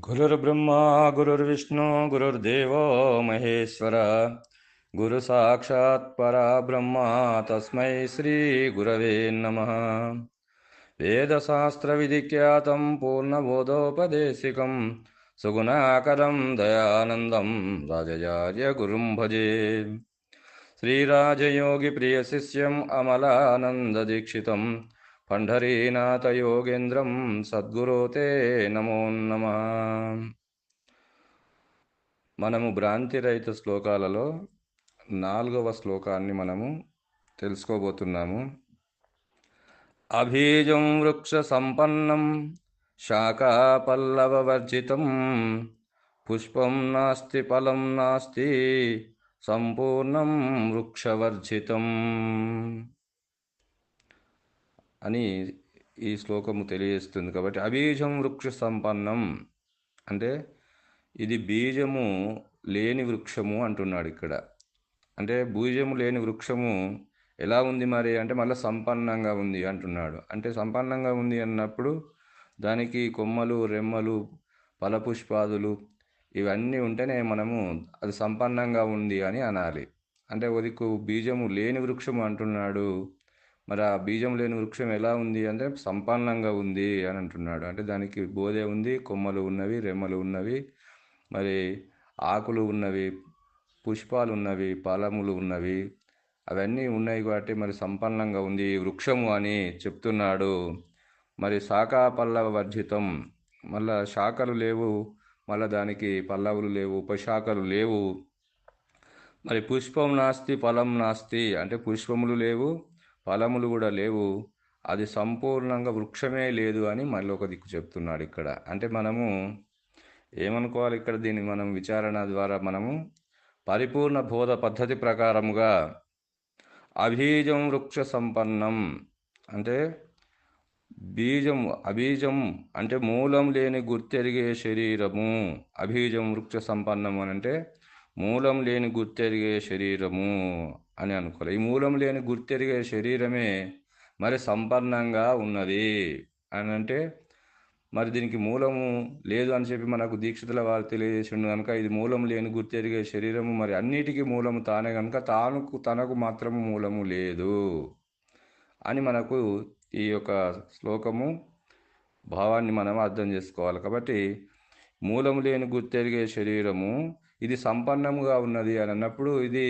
गुरुर्ब्रह्मा गुरुर्विष्णु गुरुर्देवो महेश्वर। गुरुसाक्षात् परब्रह्म तस्मै श्रीगुरवे नमः। वेदशास्त्रविधिख्यातं पूर्णबोधोपदेशिकं सुगुणाकरं दयानन्दं राजयार्यगुरुं भजे। श्रीराजयोगिप्रियशिष्यम् अमलानन्ददीक्षितं పండరీనాథయోగేంద్రం సద్గురోతే నమో నమ. మనము భ్రాంతిరహిత శ్లోకాలలో నాలుగవ శ్లోకాన్ని మనము తెలుసుకోబోతున్నాము. అభీజం వృక్ష సంపన్నం శాఖాపల్లవర్జితం పుష్పం నాస్తి ఫలం నాస్తి సంపూర్ణం వృక్షవర్జితం. అని ఈ శ్లోకము తెలియజేస్తుంది. కాబట్టి అబీజం వృక్ష సంపన్నం అంటే ఇది బీజము లేని వృక్షము అంటున్నాడు ఇక్కడ. అంటే బీజము లేని వృక్షము ఎలా ఉంది మరి? అంటే మళ్ళీ సంపన్నంగా ఉంది అంటున్నాడు. అంటే సంపన్నంగా ఉంది అన్నప్పుడు దానికి కొమ్మలు రెమ్మలు ఫలపుష్పాదులు ఇవన్నీ ఉంటేనే మనము అది సంపన్నంగా ఉంది అని అనాలి. అంటే ఒదికు బీజము లేని వృక్షము అంటున్నాడు. మరి ఆ బీజం లేని వృక్షం ఎలా ఉంది అంటే సంపన్నంగా ఉంది అని అంటున్నాడు. అంటే దానికి బోధే ఉంది కొమ్మలు ఉన్నవి రెమ్మలు ఉన్నవి మరి ఆకులు ఉన్నవి పుష్పాలు ఉన్నవి ఫలములు ఉన్నవి అవన్నీ ఉన్నాయి కాబట్టి మరి సంపన్నంగా ఉంది వృక్షము అని చెప్తున్నాడు. మరి శాఖా పల్లవ వర్జితం మళ్ళా శాఖలు లేవు మళ్ళీ దానికి పల్లవులు లేవు ఉపశాఖలు లేవు. మరి పుష్పం నాస్తి ఫలం నాస్తి అంటే పుష్పములు లేవు ఫలములు కూడా లేవు. అది సంపూర్ణంగా వృక్షమే లేదు అని మళ్ళీ ఒక దిక్కు చెప్తున్నాడు ఇక్కడ. అంటే మనము ఏమనుకోవాలి ఇక్కడ దీన్ని మనం విచారణ ద్వారా మనము? పరిపూర్ణ బోధ పద్ధతి ప్రకారముగా అబీజం వృక్ష సంపన్నం. అంటే బీజం అబీజం అంటే మూలం లేని గుర్తెరిగే శరీరము. అబీజం వృక్ష సంపన్నం అని అంటే మూలం లేని గుర్తెరిగే శరీరము. అని అనుకోలే. ఈ మూలం లేని గుర్తెరిగే శరీరమే మరి సంపన్నంగా ఉన్నది అని అంటే మరి దీనికి మూలము లేదు అని చెప్పి మనకు దీక్షితుల వారు తెలియజేసిండు కనుక ఇది మూలం లేని గుర్తెరిగే శరీరము మరి అన్నిటికీ మూలము తానే కనుక తానుకు తనకు మాత్రము మూలము లేదు అని మనకు ఈ యొక్క శ్లోకము భావాన్ని మనం అర్థం చేసుకోవాలి. కాబట్టి మూలము లేని గుర్తెరిగే శరీరము ఇది సంపన్నముగా ఉన్నది అని అన్నప్పుడు ఇది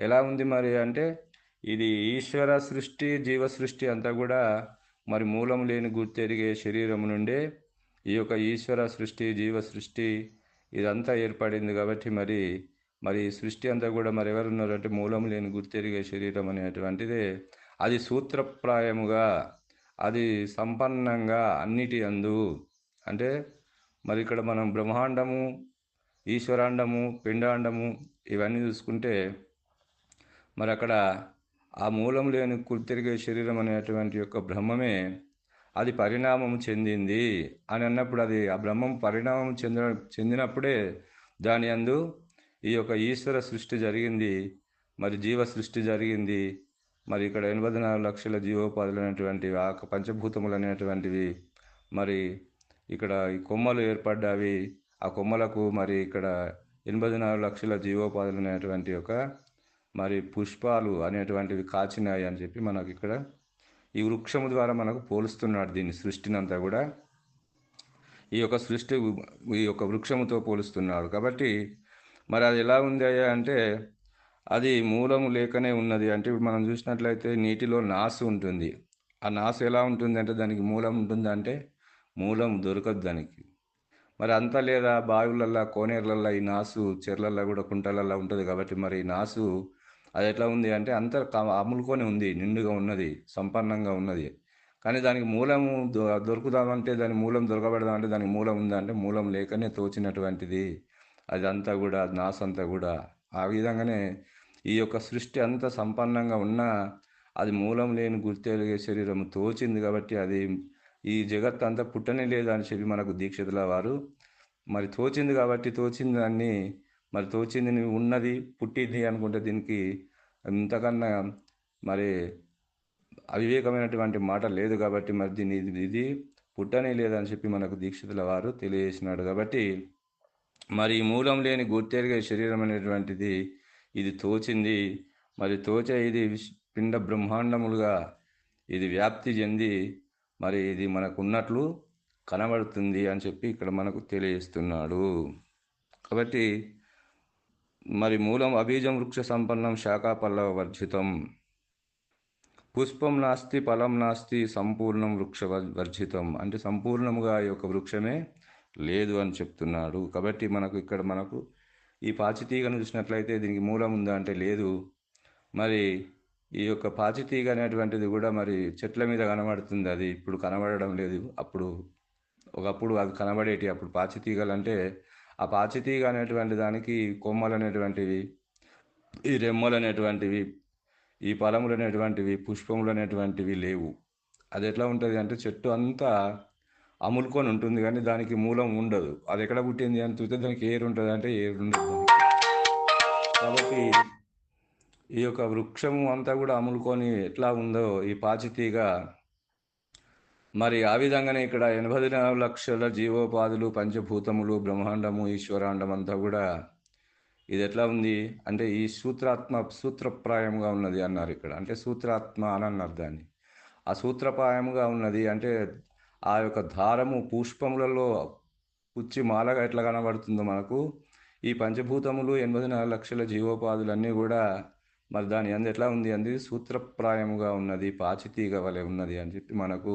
ఎలా ఉంది మరి అంటే ఇది ఈశ్వర సృష్టి జీవ సృష్టి అంతా కూడా మరి మూలం లేని గుర్తెరిగే శరీరం నుండే ఈ యొక్క ఈశ్వర సృష్టి జీవ సృష్టి ఇదంతా ఏర్పడింది కాబట్టి మరి మరి సృష్టి అంతా కూడా మరి ఎవరున్నారంటే మూలం లేని గుర్తెరిగే శరీరం అనేటువంటిదే. అది సూత్రప్రాయముగా అది సంపన్నంగా అన్నిటి అందు. అంటే మరి ఇక్కడ మనం బ్రహ్మాండము ఈశ్వరాండము పిండాండము ఇవన్నీ చూసుకుంటే మరి అక్కడ ఆ మూలం లేని కుర్తిరిగే శరీరం అనేటువంటి యొక్క బ్రహ్మమే అది పరిణామం చెందింది అని అన్నప్పుడు అది ఆ బ్రహ్మం పరిణామం చెందిన చెందినప్పుడే దాని అందు ఈ యొక్క ఈశ్వర సృష్టి జరిగింది మరి జీవ సృష్టి జరిగింది మరి ఇక్కడ ఎనభై నాలుగు లక్షల జీవోపాధులు అనేటువంటివి ఆ పంచభూతములు అనేటువంటివి మరి ఇక్కడ ఈ కొమ్మలు ఏర్పడ్డావి ఆ కొమ్మలకు మరి ఇక్కడ ఎనభై నాలుగు లక్షల జీవోపాధులు అనేటువంటి ఒక మరి పుష్పాలు అనేటువంటివి కాచినాయి అని చెప్పి మనకు ఇక్కడ ఈ వృక్షము ద్వారా మనకు పోలుస్తున్నాడు దీన్ని సృష్టినంతా కూడా. ఈ యొక్క సృష్టి ఈ యొక్క వృక్షముతో పోలుస్తున్నాడు. కాబట్టి మరి అది ఎలా ఉంది అయ్యా అంటే అది మూలము లేకనే ఉన్నది. అంటే ఇప్పుడు మనం చూసినట్లయితే నీటిలో నాసు ఉంటుంది. ఆ నాసు ఎలా ఉంటుంది అంటే దానికి మూలం ఉంటుంది అంటే మూలం దొరకదు దానికి. మరి అంతా లేదా బావులల్లో కోనేరులల్లో ఈ నాసు చెర్లల్లో కూడా కుంటలల్లో ఉంటుంది కాబట్టి మరి ఈ నాసు అది ఎట్లా ఉంది అంటే అంత అమ్ములుకొని ఉంది నిండుగా ఉన్నది సంపన్నంగా ఉన్నది. కానీ దానికి మూలము దొరుకుదామంటే దాని మూలం దొరకబెడదామంటే దానికి మూలం ఉందంటే మూలం లేకనే తోచినటువంటిది. అది అంతా కూడా నాసంతా కూడా. ఆ విధంగానే ఈ యొక్క సృష్టి అంత సంపన్నంగా ఉన్నా అది మూలం లేని గుర్తెలిగే శరీరం తోచింది కాబట్టి అది ఈ జగత్ అంతా పుట్టనే లేదు అని చెప్పి మనకు దీక్షితుల వారు. మరి తోచింది కాబట్టి తోచింది దాన్ని మరి తోచింది ఉన్నది పుట్టింది అనుకుంటే దీనికి ఇంతకన్నా మరి అవివేకమైనటువంటి మాట లేదు కాబట్టి మరి దీని ఇది పుట్టనే లేదని చెప్పి మనకు దీక్షితుల వారు తెలియజేసినాడు కాబట్టి మరి మూలం లేని గుర్తెరిగే శరీరం అనేటువంటిది ఇది తోచింది. మరి తోచే ఇది పిండ బ్రహ్మాండములుగా ఇది వ్యాప్తి చెంది మరి ఇది మనకు ఉన్నట్లు కనబడుతుంది అని చెప్పి ఇక్కడ మనకు తెలియజేస్తున్నాడు. కాబట్టి మరి మూలం అబీజం వృక్ష సంపన్నం శాఖా పల్లవ వర్జితం. పుష్పం నాస్తి ఫలం నాస్తి సంపూర్ణం వృక్ష వర్జితం. అంటే సంపూర్ణముగా ఈ యొక్క వృక్షమే లేదు అని చెప్తున్నాడు. కాబట్టి మనకు ఇక్కడ మనకు ఈ పాచితీగను చూసినట్లయితే దీనికి మూలం ఉందా అంటే లేదు. మరి ఈ యొక్క పాచితీగ అనేటువంటిది కూడా మరి చెట్ల మీద కనబడుతుంది. అది ఇప్పుడు కనబడడం లేదు. అప్పుడు ఒకప్పుడు అది కనబడేటి? అప్పుడు పాచితీగలు అంటే ఆ పాచితీగ అనేటువంటి దానికి కొమ్మలు అనేటువంటివి ఈ రెమ్మలు అనేటువంటివి ఈ ఫలములు అనేటువంటివి పుష్పములు అనేటువంటివి లేవు. అది ఎట్లా ఉంటుంది అంటే చెట్టు అంతా అములుకొని ఉంటుంది కానీ దానికి మూలం ఉండదు. అది ఎక్కడ పుట్టింది అని చూస్తే దానికి ఏరు ఉంటుంది అంటే ఏరు ఉండదు కాబట్టి ఈ యొక్క వృక్షము అంతా కూడా అములుకొని ఎట్లా ఉందో ఈ పాచితీగ మరి ఆ విధంగానే ఇక్కడ ఎనభై నాలుగు లక్షల జీవోపాధులు పంచభూతములు బ్రహ్మాండము ఈశ్వరాండం అంతా కూడా ఇది ఎట్లా ఉంది అంటే ఈ సూత్రాత్మ సూత్రప్రాయంగా ఉన్నది అన్నారు ఇక్కడ. అంటే సూత్రాత్మ అని అన్నారు దాన్ని. ఆ సూత్రప్రాయంగా ఉన్నది అంటే ఆ యొక్క దారము పుష్పములలో పుచ్చి మాలగా ఎట్లా కనబడుతుందో మనకు. ఈ పంచభూతములు ఎనభై నాలుగు లక్షల జీవోపాధులన్నీ కూడా మరి దాని అందు ఎట్లా ఉంది అంది? సూత్రప్రాయముగా ఉన్నది పాచితీగ వలె ఉన్నది అని చెప్పి మనకు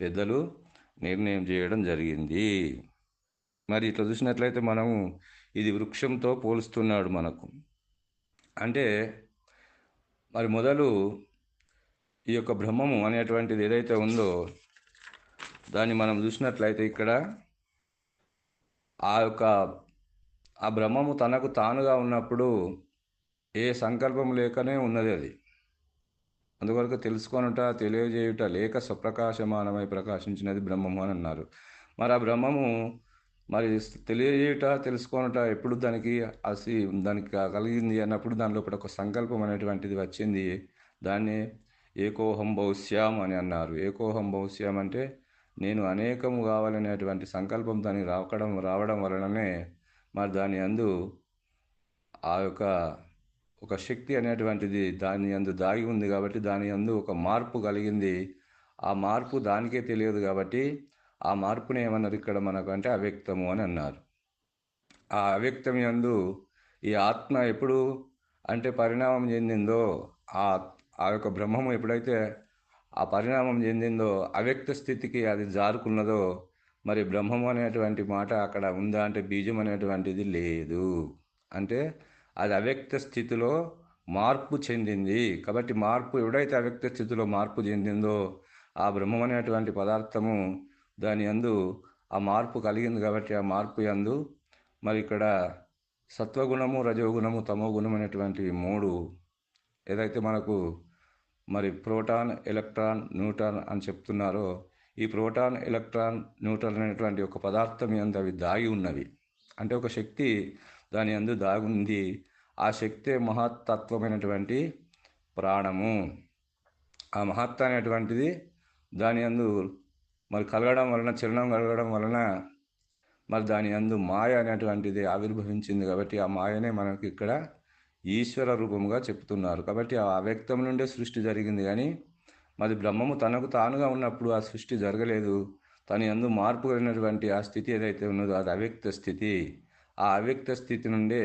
పెద్దలు నిర్ణయం చేయడం జరిగింది. మరి ఇట్లా చూసినట్లయితే మనము ఇది వృక్షంతో పోలుస్తున్నాడు మనకు. అంటే మరి మొదలు ఈ యొక్క బ్రహ్మము అనేటువంటిది ఏదైతే ఉందో దాన్ని మనం చూసినట్లయితే ఇక్కడ ఆ యొక్క ఆ బ్రహ్మము తనకు తానుగా ఉన్నప్పుడు ఏ సంకల్పం లేకనే ఉన్నది అది. అందువరకు తెలుసుకొనుట తెలియజేయుట లేక స్వప్రకాశమానమై ప్రకాశించినది బ్రహ్మము అని అన్నారు. మరి ఆ బ్రహ్మము మరి తెలియజేయుట తెలుసుకొనుట ఎప్పుడు దానికి అసి దానికి కలిగింది అన్నప్పుడు దాని లోపల ఒక సంకల్పం అనేటువంటిది వచ్చింది. దాన్ని ఏకోహం భవిష్యాం అని అన్నారు. ఏకోహం భవిష్యాం అంటే నేను అనేకము కావాలనేటువంటి సంకల్పం దానికి రావడం రావడం వలననే మరి దాని అందు ఆ యొక్క ఒక శక్తి అనేటువంటిది దాని అందు దాగి ఉంది కాబట్టి దాని అందు ఒక మార్పు కలిగింది. ఆ మార్పు దానికే తెలియదు కాబట్టి ఆ మార్పుని ఏమన్నారు ఇక్కడ మనకు అంటే అవ్యక్తము అని అన్నారు. ఆ అవ్యక్తం యందు ఈ ఆత్మ ఎప్పుడు అంటే పరిణామం చెందిందో ఆ ఆ యొక్క బ్రహ్మము ఎప్పుడైతే ఆ పరిణామం చెందిందో అవ్యక్త స్థితికి అది జారుకున్నదో మరి బ్రహ్మము అనేటువంటి మాట అక్కడ ఉందా అంటే బీజం అనేటువంటిది లేదు. అంటే అది అవ్యక్త స్థితిలో మార్పు చెందింది. కాబట్టి మార్పు ఎవడైతే అవ్యక్త స్థితిలో మార్పు చెందిందో ఆ బ్రహ్మం అనేటువంటి పదార్థము దాని యందు ఆ మార్పు కలిగింది కాబట్టి ఆ మార్పు యందు మరి ఇక్కడ సత్వగుణము రజోగుణము తమో గుణం అనేటువంటివి మూడు ఏదైతే మనకు మరి ప్రోటాన్ ఎలక్ట్రాన్ న్యూట్రాన్ అని చెప్తున్నారో ఈ ప్రోటాన్ ఎలక్ట్రాన్ న్యూట్రాన్ అనేటువంటి ఒక పదార్థం ఎందు అవి దాగి ఉన్నవి. అంటే ఒక శక్తి దాని అందు దాగుంది. ఆ శక్తే మహత్తత్వమైనటువంటి ప్రాణము. ఆ మహత్త అనేటువంటిది దాని అందు మరి కలగడం వలన చలనం కలగడం వలన మరి దాని అందు మాయ అనేటువంటిది ఆవిర్భవించింది కాబట్టి ఆ మాయనే మనకి ఇక్కడ ఈశ్వర రూపముగా చెప్తున్నారు. కాబట్టి ఆ అవ్యక్తం నుండే సృష్టి జరిగింది కానీ మరి బ్రహ్మము తనకు తానుగా ఉన్నప్పుడు ఆ సృష్టి జరగలేదు. తన ఎందు మార్పు కలిగినటువంటి ఆ స్థితి ఏదైతే ఉన్నదో అది అవ్యక్త స్థితి. ఆ అవ్యక్త స్థితి నుండే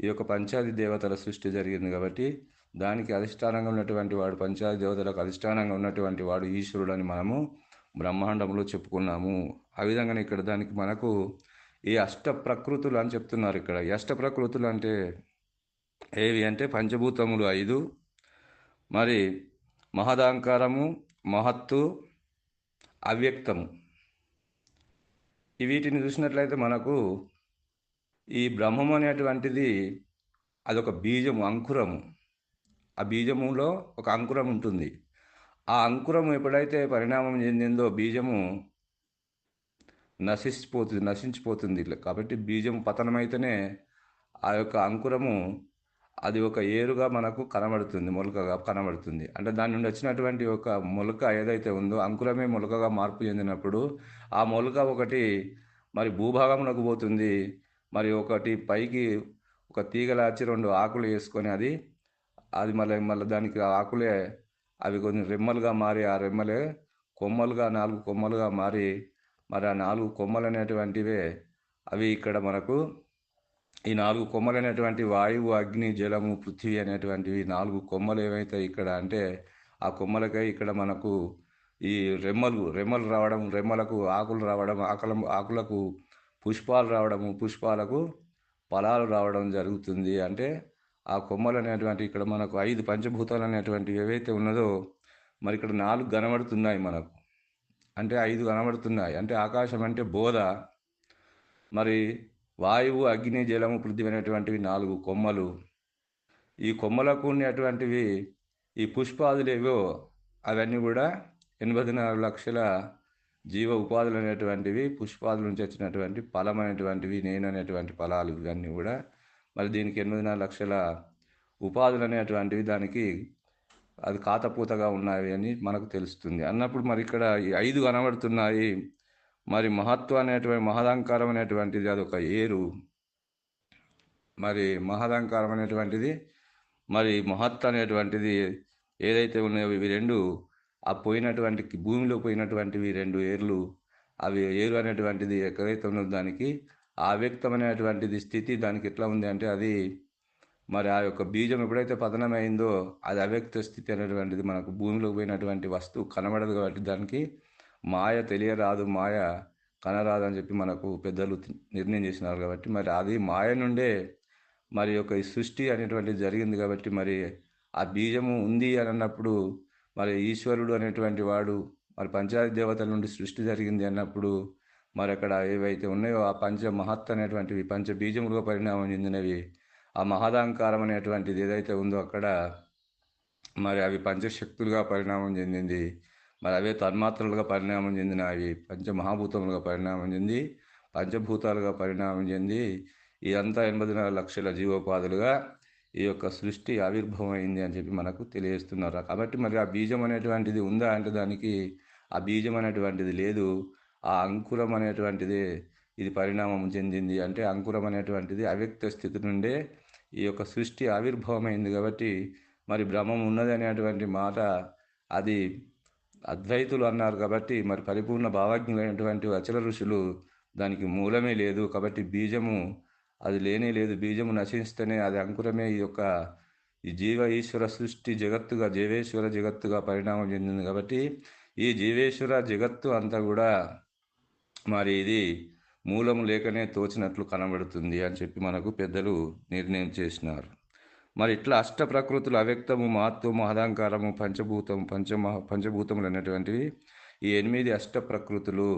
ఈ యొక్క పంచాది దేవతల సృష్టి జరిగింది కాబట్టి దానికి అధిష్టానంగా ఉన్నటువంటి వాడు పంచాది దేవతలకు అధిష్టానంగా ఉన్నటువంటి వాడు ఈశ్వరుడు అని మనము బ్రహ్మాండంలో చెప్పుకున్నాము. ఆ విధంగానే ఇక్కడ దానికి మనకు ఈ అష్ట ప్రకృతులు అని చెప్తున్నారు ఇక్కడ. ఈ అష్ట ప్రకృతులు అంటే ఏవి అంటే పంచభూతములు ఐదు. మరి మహదాంకారము మహత్తు అవ్యక్తము. ఈ వీటిని చూసినట్లయితే మనకు ఈ బ్రహ్మం అనేటువంటిది అదొక బీజము అంకురము. ఆ బీజములో ఒక అంకురం ఉంటుంది. ఆ అంకురం ఎప్పుడైతే పరిణామం చెందిందో బీజము నశించిపోతుంది. నశించిపోతుంది కాబట్టి బీజం పతనమైతేనే ఆ యొక్క అంకురము అది ఒక ఏరుగా మనకు కనబడుతుంది మొలకగా కనబడుతుంది. అంటే దాని నుండి వచ్చినటువంటి ఒక మొలక ఏదైతే ఉందో అంకురమే మొలకగా మార్పు చెందినప్పుడు ఆ మొలక ఒకటి మరి భూభాగంలోకి పోతుంది. మరి ఒకటి పైకి ఒక తీగలాచి రెండు ఆకులు వేసుకొని అది అది మళ్ళీ మళ్ళీ దానికి ఆకులే అవి కొన్ని రెమ్మలుగా మారి ఆ రెమ్మలే కొమ్మలుగా నాలుగు కొమ్మలుగా మారి మరి ఆ నాలుగు కొమ్మలు అనేటువంటివే అవి ఇక్కడ మనకు ఈ నాలుగు కొమ్మలు అనేటువంటి వాయువు అగ్ని జలము పృథ్వీ అనేటువంటివి నాలుగు కొమ్మలు ఏవైతే ఇక్కడ అంటే ఆ కొమ్మలకై ఇక్కడ మనకు ఈ రెమ్మలు రెమ్మలు రావడం రెమ్మలకు ఆకులు రావడం ఆకుల ఆకులకు పుష్పాలు రావడము పుష్పాలకు ఫలాలు రావడం జరుగుతుంది. అంటే ఆ కొమ్మలు అనేటువంటి ఇక్కడ మనకు ఐదు పంచభూతాలు అనేటువంటివి ఏవైతే ఉన్నదో మరి ఇక్కడ నాలుగు కనబడుతున్నాయి మనకు. అంటే ఐదు కనబడుతున్నాయి. అంటే ఆకాశం అంటే బోధ. మరి వాయువు అగ్ని జలము పృథ్వీ అనేటువంటివి నాలుగు కొమ్మలు. ఈ కొమ్మలకు ఉన్నటువంటివి ఈ పుష్పాదులు ఏవో అవన్నీ కూడా ఎనభై నాలుగు లక్షల జీవ ఉపాధులు అనేటువంటివి పుష్పాదుల నుంచి వచ్చినటువంటి ఫలం అనేటువంటివి నేను అనేటువంటి ఫలాలు ఇవన్నీ కూడా మరి దీనికి ఎనిమిది లక్షల ఉపాధులు అనేటువంటివి దానికి అది కాతపూతగా ఉన్నాయి అని మనకు తెలుస్తుంది. అన్నప్పుడు మరి ఇక్కడ ఈ ఐదు కనబడుతున్నాయి. మరి మహత్వం అనేటువంటి మహదంకారం అనేటువంటిది అదొక ఏరు. మరి మహదంకారం అనేటువంటిది మరి మహత్ అనేటువంటిది ఏదైతే ఉన్నాయో ఇవి రెండు ఆ పోయినటువంటి భూమిలో పోయినటువంటివి రెండు ఏర్లు అవి ఏరు అనేటువంటిది ఎక్కడైతే ఉన్నదో దానికి ఆ స్థితి దానికి ఎట్లా ఉంది అంటే అది మరి ఆ యొక్క బీజం ఎప్పుడైతే పతనమైందో అది అవ్యక్త స్థితి అనేటువంటిది మనకు భూమిలోకి పోయినటువంటి వస్తువు కనబడదు కాబట్టి దానికి మాయ తెలియరాదు మాయ కనరాదు అని చెప్పి మనకు పెద్దలు నిర్ణయం చేసినారు కాబట్టి మరి అది మాయ నుండే మరి యొక్క సృష్టి అనేటువంటిది జరిగింది కాబట్టి మరి ఆ బీజము ఉంది అని అన్నప్పుడు మరి ఈశ్వరుడు అనేటువంటి వాడు మరి పంచాయతీ దేవతల నుండి సృష్టి జరిగింది అన్నప్పుడు మరి అక్కడ ఏవైతే ఉన్నాయో ఆ పంచ మహత్ అనేటువంటివి పంచ బీజములుగా పరిణామం చెందినవి ఆ మహదాంకారం అనేటువంటిది ఏదైతే ఉందో అక్కడ మరి అవి పంచశక్తులుగా పరిణామం చెందింది. మరి అవే తన్మాత్రలుగా పరిణామం చెందిన అవి పంచమహాభూతములుగా పరిణామం చెంది పంచభూతాలుగా పరిణామం చెంది ఇదంతా ఎనభై నాలుగు లక్షల జీవోపాధులుగా ఈ యొక్క సృష్టి ఆవిర్భవం అయింది అని చెప్పి మనకు తెలియజేస్తున్నారు. కాబట్టి మరి ఆ బీజం అనేటువంటిది ఉందా అంటే దానికి ఆ బీజం అనేటువంటిది లేదు. ఆ అంకురం అనేటువంటిది ఇది పరిణామం చెందింది అంటే అంకురం అనేటువంటిది అవ్యక్త స్థితి నుండే ఈ యొక్క సృష్టి ఆవిర్భవమైంది కాబట్టి మరి భ్రమం ఉన్నది అనేటువంటి మాట అది అద్వైతులు అన్నారు కాబట్టి మరి పరిపూర్ణ భావజ్ఞులైనటువంటి అచల ఋషులు దానికి మూలమే లేదు. కాబట్టి బీజము అది లేనే లేదు. బీజము నశిస్తేనే అది అంకురమే ఈ యొక్క ఈ జీవ ఈశ్వర సృష్టి జగత్తుగా జీవేశ్వర జగత్తుగా పరిణామం చెందింది కాబట్టి ఈ జీవేశ్వర జగత్తు అంతా కూడా మరి ఇది మూలము లేకనే తోచినట్లు కనబడుతుంది అని చెప్పి మనకు పెద్దలు నిర్ణయం చేసినారు. మరి ఇట్లా అష్ట ప్రకృతులు అవ్యక్తము మహత్వము మహదాంకారము పంచభూతం పంచమహ పంచభూతములు అనేటువంటివి ఈ ఎనిమిది అష్ట ప్రకృతులు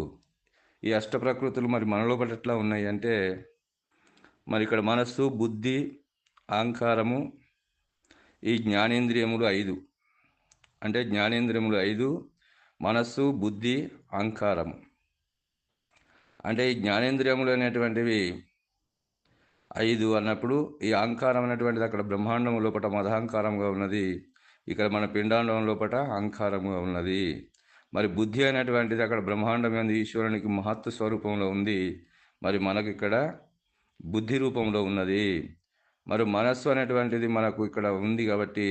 ఈ అష్ట ప్రకృతులు మరి మనలో పట్ల ఎట్లా ఉన్నాయి అంటే మరి ఇక్కడ మనస్సు బుద్ధి అహంకారము ఈ జ్ఞానేంద్రియములు ఐదు. అంటే జ్ఞానేంద్రియములు ఐదు మనస్సు బుద్ధి అహంకారము. అంటే ఈ జ్ఞానేంద్రియములు అనేటువంటివి ఐదు అన్నప్పుడు ఈ అహంకారం అనేటువంటిది అక్కడ బ్రహ్మాండం లోపల మదహంకారంగా ఉన్నది. ఇక్కడ మన పిండాండం లోపల అహంకారంగా ఉన్నది. మరి బుద్ధి అనేటువంటిది అక్కడ బ్రహ్మాండం అనేది ఈశ్వరునికి మహత్వ స్వరూపంలో ఉంది. మరి మనకి ఇక్కడ బుద్ధి రూపంలో ఉన్నది. మరి మనస్సు అనేటువంటిది మనకు ఇక్కడ ఉంది కాబట్టి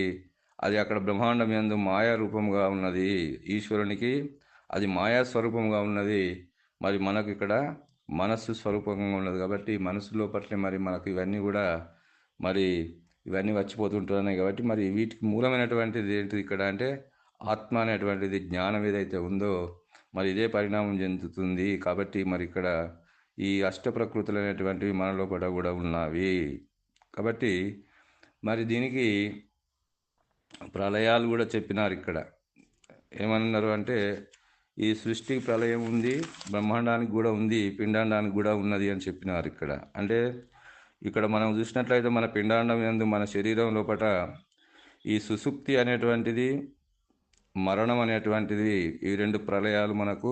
అది అక్కడ బ్రహ్మాండం ఎందు మాయా రూపంగా ఉన్నది. ఈశ్వరునికి అది మాయా స్వరూపంగా ఉన్నది. మరి మనకు ఇక్కడ మనస్సు స్వరూపంగా ఉన్నది కాబట్టి మనసు లోపట్లే మరి మనకు ఇవన్నీ కూడా మరి ఇవన్నీ వచ్చిపోతుంటున్నాయి కాబట్టి మరి వీటికి మూలమైనటువంటిది ఏంటిది ఇక్కడ అంటే ఆత్మ అనేటువంటిది జ్ఞానం ఏదైతే ఉందో మరి ఇదే పరిణామం చెందుతుంది కాబట్టి మరి ఇక్కడ ఈ అష్ట ప్రకృతులు అనేటువంటివి మన లోపల కూడా ఉన్నవి. కాబట్టి మరి దీనికి ప్రళయాలు కూడా చెప్పినారు ఇక్కడ. ఏమన్నారు అంటే ఈ సృష్టి ప్రళయం ఉంది బ్రహ్మాండానికి కూడా ఉంది పిండాండానికి కూడా ఉన్నది అని చెప్పినారు ఇక్కడ. అంటే ఇక్కడ మనం చూసినట్లయితే మన పిండాండం ఎందు మన శరీరం లోపల ఈ సుసుప్తి అనేటువంటిది మరణం అనేటువంటిది ఈ రెండు ప్రళయాలు మనకు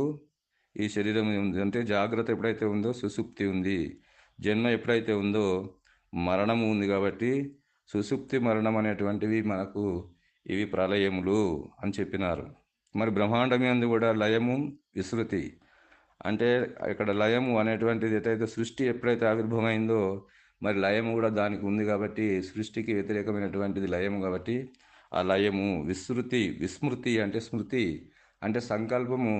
ఈ శరీరం అంటే జాగ్రత్త ఎప్పుడైతే ఉందో సుసుప్తి ఉంది. జన్మ ఎప్పుడైతే ఉందో మరణము ఉంది కాబట్టి సుసుప్తి మరణం అనేటువంటివి మనకు ఇవి ప్రళయములు అని చెప్పినారు. మరి బ్రహ్మాండం ఎందు కూడా లయము విస్తృతి అంటే ఇక్కడ లయము అనేటువంటిది ఎటైతే సృష్టి ఎప్పుడైతే ఆవిర్భవమైందో మరి లయము కూడా దానికి ఉంది కాబట్టి సృష్టికి వ్యతిరేకమైనటువంటిది లయము కాబట్టి ఆ లయము. విస్తృతి విస్మృతి అంటే స్మృతి. అంటే సంకల్పము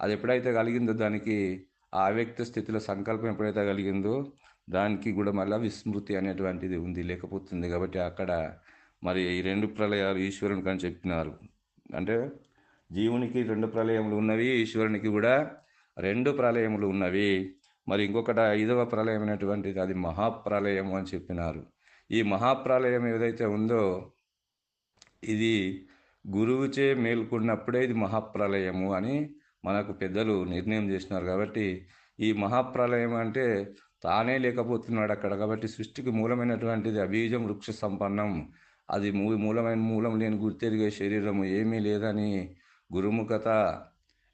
అది ఎప్పుడైతే కలిగిందో దానికి ఆ వ్యక్తి స్థితిలో సంకల్పం ఎప్పుడైతే కలిగిందో దానికి కూడా మళ్ళీ విస్మృతి అనేటువంటిది ఉంది లేకపోతుంది. కాబట్టి అక్కడ మరి ఈ రెండు ప్రళయాలు ఈశ్వరునికి అని చెప్పినారు. అంటే జీవునికి రెండు ప్రళయములు ఉన్నవి ఈశ్వరునికి కూడా రెండు ప్రళయములు ఉన్నవి. మరి ఇంకొకటి ఐదవ ప్రళయం అనేటువంటిది అది మహాప్రళయము అని చెప్పినారు. ఈ మహాప్రళయం ఏదైతే ఉందో ఇది గురువుచే మేల్కొన్నప్పుడే ఇది మహాప్రళయము అని మనకు పెద్దలు నిర్ణయం చేసినారు కాబట్టి ఈ మహాప్రళయం అంటే తానే లేకపోతున్నాడు అక్కడ కాబట్టి సృష్టికి మూలమైనటువంటిది అబీజం వృక్ష సంపన్నం. అది మూ మూలమైన మూలం లేని గుర్తెరిగే శరీరము ఏమీ లేదని గురుముఖత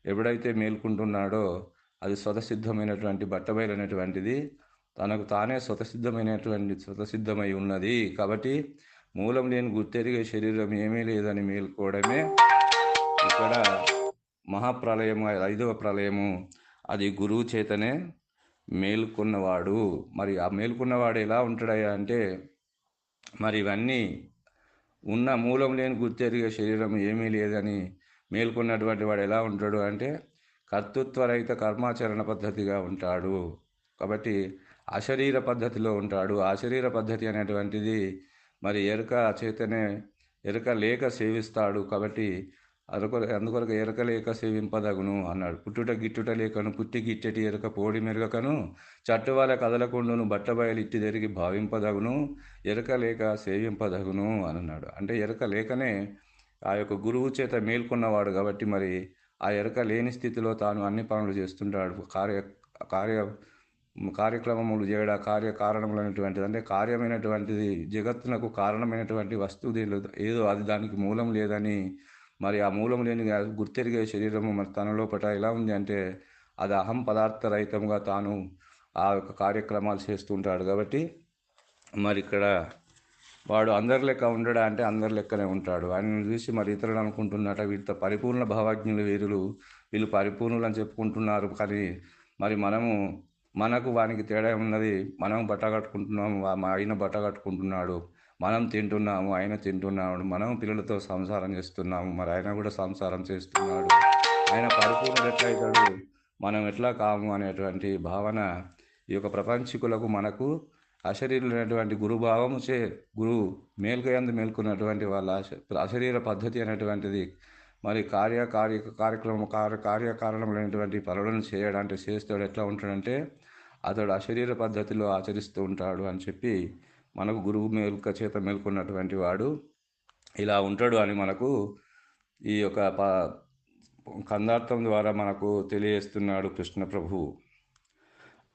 ఎప్పుడైతే మేల్కుంటున్నాడో అది స్వతసిద్ధమైనటువంటి బట్టబయలైనటువంటిది తనకు తానే స్వతసిద్ధమైనటువంటి స్వతసిద్ధమై ఉన్నది కాబట్టి మూలం లేని గుర్తెరిగే శరీరం ఏమీ లేదని మేల్కోవడమే ఇక్కడ మహాప్రలయము ఐదవ ప్రళయము అది గురువు చేతనే మేల్కొన్నవాడు. మరి ఆ మేల్కొన్నవాడు ఎలా ఉంటాడయ్యా అంటే మరి ఇవన్నీ ఉన్న మూలం లేని గుర్తెరిగే శరీరం ఏమీ లేదని మేల్కొన్నటువంటి వాడు ఎలా ఉంటాడు అంటే కర్తృత్వరహిత కర్మాచరణ పద్ధతిగా ఉంటాడు. కాబట్టి అశరీర పద్ధతిలో ఉంటాడు. అశరీర పద్ధతి అనేటువంటిది మరి ఎరుక చేతనే ఎరుక లేక సేవిస్తాడు. కాబట్టి అరకొర అందుకొరకు ఎరక లేక సేవింపదగును అన్నాడు. పుట్టుట గిట్టుట లేకను పుట్టి గిట్టటి ఎరక పోడి మెరుగకను చట్టువాల కదలకుండును బట్టబయలు ఇట్టి జరిగి భావింపదగును ఎరక లేక సేవింపదగును అని అన్నాడు అంటే ఎరక లేకనే ఆ యొక్క గురువు చేత మేల్కొన్నవాడు కాబట్టి మరి ఆ ఎరక లేని స్థితిలో తాను అన్ని పనులు చేస్తుంటాడు. కార్య కార్య కార్యక్రమములు చేయడ కార్య కారణములైనటువంటిది అంటే కార్యమైనటువంటిది జగత్తునకు కారణమైనటువంటి వస్తువు ఏదో అది దానికి మూలం లేదని మరి ఆ మూలం లేని గుర్తెరిగే శరీరము మరి తనలో పట ఎలా ఉంది అంటే అది అహం పదార్థ రహితంగా తాను ఆ యొక్క కార్యక్రమాలు చేస్తుంటాడు కాబట్టి మరి ఇక్కడ వాడు అందరి లెక్క ఉండడా అంటే అందరి లెక్కనే ఉంటాడు. ఆయన చూసి మరి ఇతరులు అనుకుంటున్నట వీటితో పరిపూర్ణ భావజ్ఞులు వీరులు వీళ్ళు పరిపూర్ణులు అని చెప్పుకుంటున్నారు. కానీ మరి మనము మనకు వానికి తేడా ఉన్నది మనం బట్ట కట్టుకుంటున్నాము మా ఆయన బట్ట కట్టుకుంటున్నాడు. మనం తింటున్నాము ఆయన తింటున్నాడు మనం పిల్లలతో సంసారం చేస్తున్నాము మరి ఆయన కూడా సంసారం చేస్తున్నాడు. ఆయన పరిపూర్ణుడు ఎట్లయితాడు? మనం ఎట్లా కాము అనేటువంటి భావన ఈ యొక్క ప్రపంచికులకు మనకు అశరీరులైనటువంటి గురుభావము చే గురు మేల్కయందు మేల్కొన్నటువంటి వాళ్ళ అశరీర పద్ధతి అనేటువంటిది మరి కార్య కార్య కార్యక్రమం కార్య కార్యకారణములైనటువంటి పనులను చేయడానికి చేస్తాడు. ఎట్లా ఉంటాడంటే అతడు అశరీర పద్ధతిలో ఆచరిస్తూ ఉంటాడు అని చెప్పి మనకు గురువు మేలుక చేత మేల్కొన్నటువంటి వాడు ఇలా ఉంటాడు అని మనకు ఈ యొక్క ప కందార్థం ద్వారా మనకు తెలియజేస్తున్నాడు కృష్ణ ప్రభు.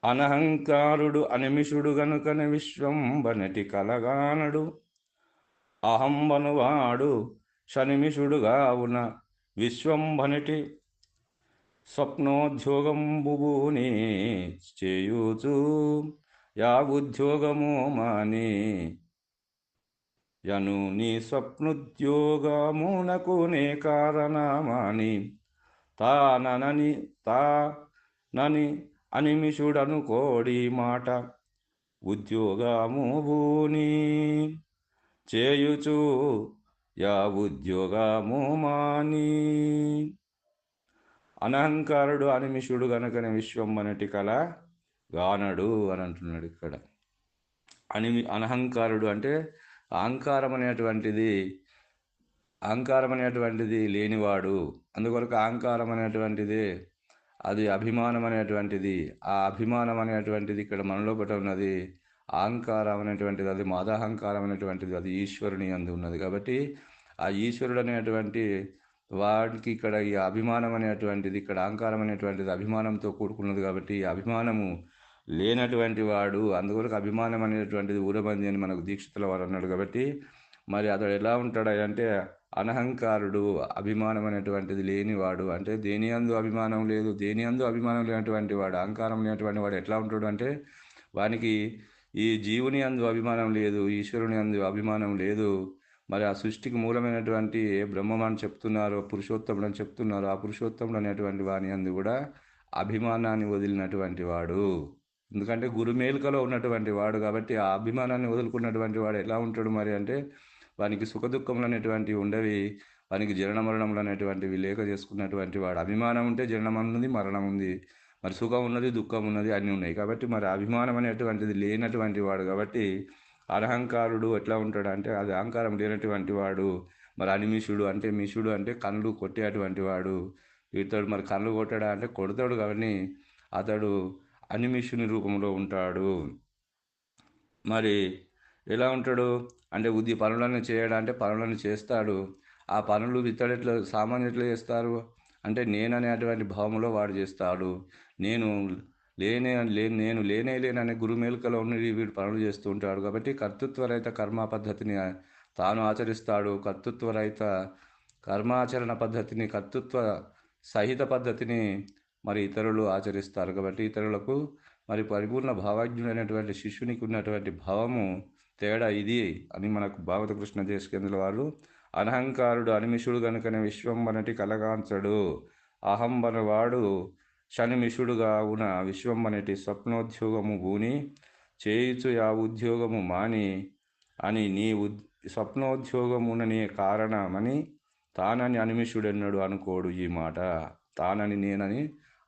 అనహంకారుడు అనిమిషుడు గనుకన విశ్వం బనటి కలగానడు. అహంబనువాడు శనిమిషుడుగావున విశ్వంభనిటి స్వప్నోద్యోగంబుని చేయూచు. యా ఉద్యోగము మాని. యను నీ స్వప్నుద్యోగమునకు నే కారణమాని. తానని తానని అనిమిషుడను కోడి మాట. ఉద్యోగము భూని చేయుచు యా ఉద్యోగము మాని. అనహంకారుడు అనిమిషుడు గనకని విశ్వం అనటి కల కానడు అని అంటున్నాడు ఇక్కడ. అని అనహంకారుడు అంటే అహంకారం అనేటువంటిది అహంకారం అనేటువంటిది లేనివాడు. అందుకొరకు అహంకారం అనేటువంటిది అది అభిమానం అనేటువంటిది ఆ అభిమానం అనేటువంటిది ఇక్కడ మనలో పట ఉన్నది అహంకారం అనేటువంటిది అది మాదాహంకారం అనేటువంటిది అది ఈశ్వరుని అందు ఉన్నది. కాబట్టి ఆ ఈశ్వరుడు అనేటువంటి వాడికి ఇక్కడ ఈ అభిమానం అనేటువంటిది ఇక్కడ అహంకారం అనేటువంటిది అభిమానంతో కూడుకున్నది కాబట్టి ఈ అభిమానము లేనటువంటి వాడు అందుకొరకు అభిమానం అనేటువంటిది ఊరబంది అని మనకు దీక్షితుల వారు అన్నాడు కాబట్టి మరి అతడు ఎలా ఉంటాడు అంటే అనహంకారుడు అభిమానం అనేటువంటిది లేనివాడు. అంటే దేని అందు అభిమానం లేదు దేని అందు అభిమానం లేనటువంటి వాడు అహంకారం లేనటువంటి వాడు ఎట్లా ఉంటాడు అంటే వానికి ఈ జీవుని అందు అభిమానం లేదు ఈశ్వరుని అందు అభిమానం లేదు. మరి ఆ సృష్టికి మూలమైనటువంటి ఏ బ్రహ్మం అని చెప్తున్నారో పురుషోత్తముడు అని చెప్తున్నారో ఆ పురుషోత్తముడు అనేటువంటి వాని అందు కూడా అభిమానాన్ని వదిలినటువంటి వాడు. ఎందుకంటే గురుమేలుకలో ఉన్నటువంటి వాడు కాబట్టి ఆ అభిమానాన్ని వదులుకున్నటువంటి వాడు ఎలా ఉంటాడు మరి అంటే వానికి సుఖదుఖములు అనేటువంటివి ఉండవి వానికి జనన మరణములు అనేటువంటివి లేక చేసుకున్నటువంటి వాడు. అభిమానం ఉంటే జననం ఉన్నది మరణం ఉంది. మరి సుఖం ఉన్నది దుఃఖం ఉన్నది అన్నీ ఉన్నాయి. కాబట్టి మరి అభిమానం అనేటువంటిది లేనటువంటి వాడు కాబట్టి అరహంకారుడు ఎట్లా ఉంటాడు అంటే అది అహంకారం లేనటువంటి వాడు. మరి అనిమిషుడు అంటే మిషుడు అంటే కళ్ళు కొట్టేటువంటి వాడు. ఇతడు మరి కళ్ళు కొట్టాడా అంటే కొడతాడు కాబట్టి అతడు అనిమిషుని రూపంలో ఉంటాడు. మరి ఎలా ఉంటాడు? అంటే ఉద్ది పనులను చేయడా? అంటే పనులను చేస్తాడు. ఆ పనులు ఇతడెట్లా సామాన్య ఎట్లా చేస్తారు? అంటే నేననేటువంటి భావంలో వాడు చేస్తాడు. నేను లేనే లే నేను లేనే లేననే గురుమేలుకలో ఉండి వీడు పనులు చేస్తూ ఉంటాడు. కాబట్టి కర్తృత్వరహిత కర్మ పద్ధతిని తాను ఆచరిస్తాడు. కర్తృత్వరహిత కర్మాచరణ పద్ధతిని కర్తృత్వ సహిత పద్ధతిని మరి ఇతరులు ఆచరిస్తారు. కాబట్టి ఇతరులకు మరి పరిపూర్ణ భావజ్ఞుడైనటువంటి శిష్యునికి ఉన్నటువంటి భావము తేడా ఇది అని మనకు భావతకృష్ణ దేశకేంద్రుల వారు అనహంకారుడు అనిమిషుడు కనుకనే విశ్వంబనటి కలగాంచడు. అహంబనవాడు శనిమిషుడుగా ఉన్న విశ్వంబనటి స్వప్నోద్యోగము భూని చేయుచు ఆ ఉద్యోగము మాని అని నీ ఉద్ స్వప్నోద్యోగముననే కారణమని తానని అనిమిషుడెన్నడు అనుకోడు ఈ మాట. తానని నేనని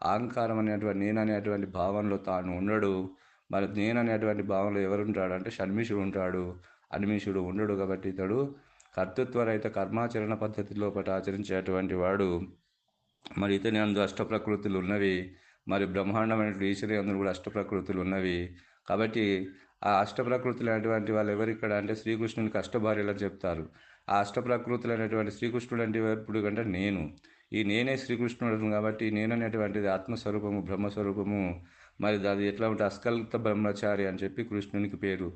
అహంకారం అనేటువంటి నేను అనేటువంటి భావనలో తాను ఉండడు. మరి నేను అనేటువంటి భావనలో ఎవరు ఉంటాడు అంటే షణ్మిషుడు ఉంటాడు. అనిమిషుడు ఉండడు కాబట్టి ఇతడు కర్తృత్వరహిత కర్మాచరణ పద్ధతిలో లోపల ఆచరించేటువంటి వాడు. మరి ఇతని అందు అష్ట ప్రకృతులు ఉన్నవి. మరి బ్రహ్మాండమైన ఈశ్వరి అందరూ కూడా అష్ట ప్రకృతులు ఉన్నవి. కాబట్టి ఆ అష్ట ప్రకృతులు అనేటువంటి వాళ్ళు ఎవరు ఇక్కడ అంటే శ్రీకృష్ణునికి అష్టభార్యలు అని చెప్తారు. ఆ అష్ట ప్రకృతులు అనేటువంటి శ్రీకృష్ణుడు అంటే ఎప్పుడు కంటే నేను. ఈ నేనే శ్రీకృష్ణుడు కాబట్టి నేను అనేటువంటిది ఆత్మస్వరూపము బ్రహ్మస్వరూపము. మరి అది ఎట్లా ఉంటే అస్కల్త బ్రహ్మచారి అని చెప్పి కృష్ణునికి పేరు.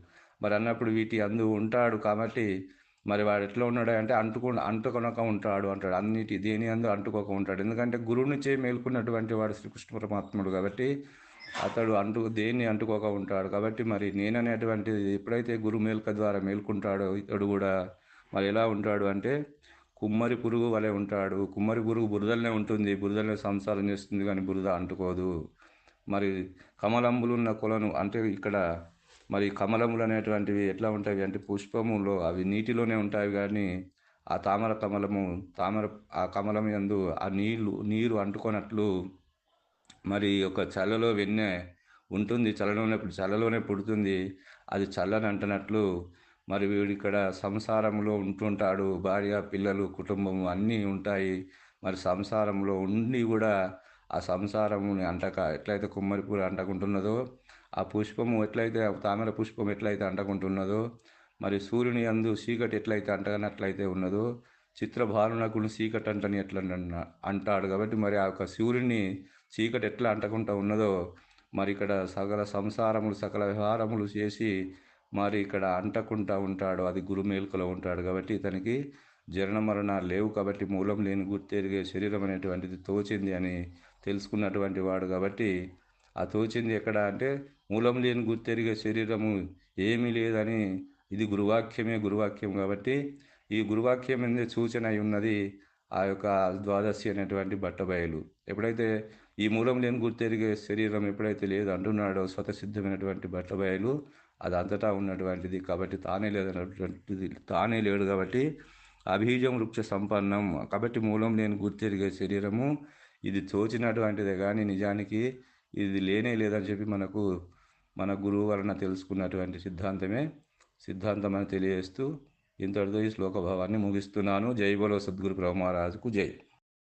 మరి అన్నప్పుడు వీటి అందు ఉంటాడు కాబట్టి మరి వాడు ఎట్లా ఉన్నాడు అంటే అంటుకు అంటుకొనక ఉంటాడు అంటాడు. అన్నిటి దేని అందు అంటుకోక ఉంటాడు. ఎందుకంటే గురువుని చే మేల్కొన్నటువంటి వాడు శ్రీకృష్ణ పరమాత్ముడు కాబట్టి అతడు అంటు దేన్ని అంటుకోక ఉంటాడు. కాబట్టి మరి నేననేటువంటిది ఎప్పుడైతే గురు మేల్క ద్వారా మేల్కుంటాడో ఇతడు కూడా మరి ఎలా ఉంటాడు అంటే కుమ్మరి పురుగు వలె ఉంటాడు. కుమ్మరి పురుగు బురదలనే ఉంటుంది. బురదలనే సంసారం చేస్తుంది కానీ బురద అంటుకోదు. మరి కమలంబులున్న కొలను అంటే ఇక్కడ మరి కమలములు అనేటువంటివి ఎట్లా ఉంటాయి అంటే పుష్పములో అవి నీటిలోనే ఉంటాయి కానీ ఆ తామర కమలము తామర ఆ కమలం ఎందు ఆ నీళ్ళు నీరు అంటుకున్నట్లు మరి ఒక చల్లలో వెన్నె ఉంటుంది. చల్లలోనే చల్లలోనే పుడుతుంది. అది చల్లని అంటున్నట్లు మరి వీడు ఇక్కడ సంసారంలో ఉంటుంటాడు. భార్య పిల్లలు కుటుంబం అన్నీ ఉంటాయి. మరి సంసారంలో ఉండి కూడా ఆ సంసారముని అంటక ఎట్లయితే కుమ్మరిపూర అంటకుంటున్నదో ఆ పుష్పము ఎట్లయితే తామర పుష్పం ఎట్లయితే అంటకుంటున్నదో మరి సూర్యుని అందు చీకటి ఎట్లయితే అంటనట్లయితే ఉన్నదో చిత్రభావనకుని చీకటి అంటని ఎట్లా అంటాడు. కాబట్టి మరి ఆ యొక్క సూర్యుని చీకటి ఎట్లా అంటకుండా ఉన్నదో మరి ఇక్కడ సకల సంసారములు సకల వ్యవహారములు చేసి మరి ఇక్కడ అంటకుండా ఉంటాడు అది గురుమేల్కలో ఉంటాడు కాబట్టి ఇతనికి జరణ మరణాలు లేవు కాబట్టి మూలం లేని గుర్తెరిగే శరీరం అనేటువంటిది తోచింది అని తెలుసుకున్నటువంటి వాడు కాబట్టి ఆ తోచింది ఎక్కడ అంటే మూలం లేని గుర్తెరిగే శరీరము ఏమీ లేదని ఇది గురువాక్యమే గురువాక్యం కాబట్టి ఈ గురువాక్యం మీద సూచన అయి ఉన్నది ఆ యొక్క ద్వాదశి అనేటువంటి బట్టబయలు. ఎప్పుడైతే ఈ మూలం లేని గుర్తెరిగే శరీరం ఎప్పుడైతే లేదు అంటున్నాడో స్వతసిద్ధమైనటువంటి బట్టబయలు అది అంతటా ఉన్నటువంటిది కాబట్టి తానే లేదన్నటువంటిది. తానే లేడు కాబట్టి అభిజం వృక్ష సంపన్నం. కాబట్టి మూలం నేను గుర్తిరిగే శరీరము. ఇది తోచినటువంటిదే కానీ నిజానికి ఇది లేనే లేదని చెప్పి మనకు మన గురువు వలన తెలుసుకున్నటువంటి సిద్ధాంతమే సిద్ధాంతం అని తెలియజేస్తూ ఇంతటితో ఈ శ్లోక భావాన్ని ముగిస్తున్నాను. జై బలో సద్గురు బ్రహ్మరాజుకు జై.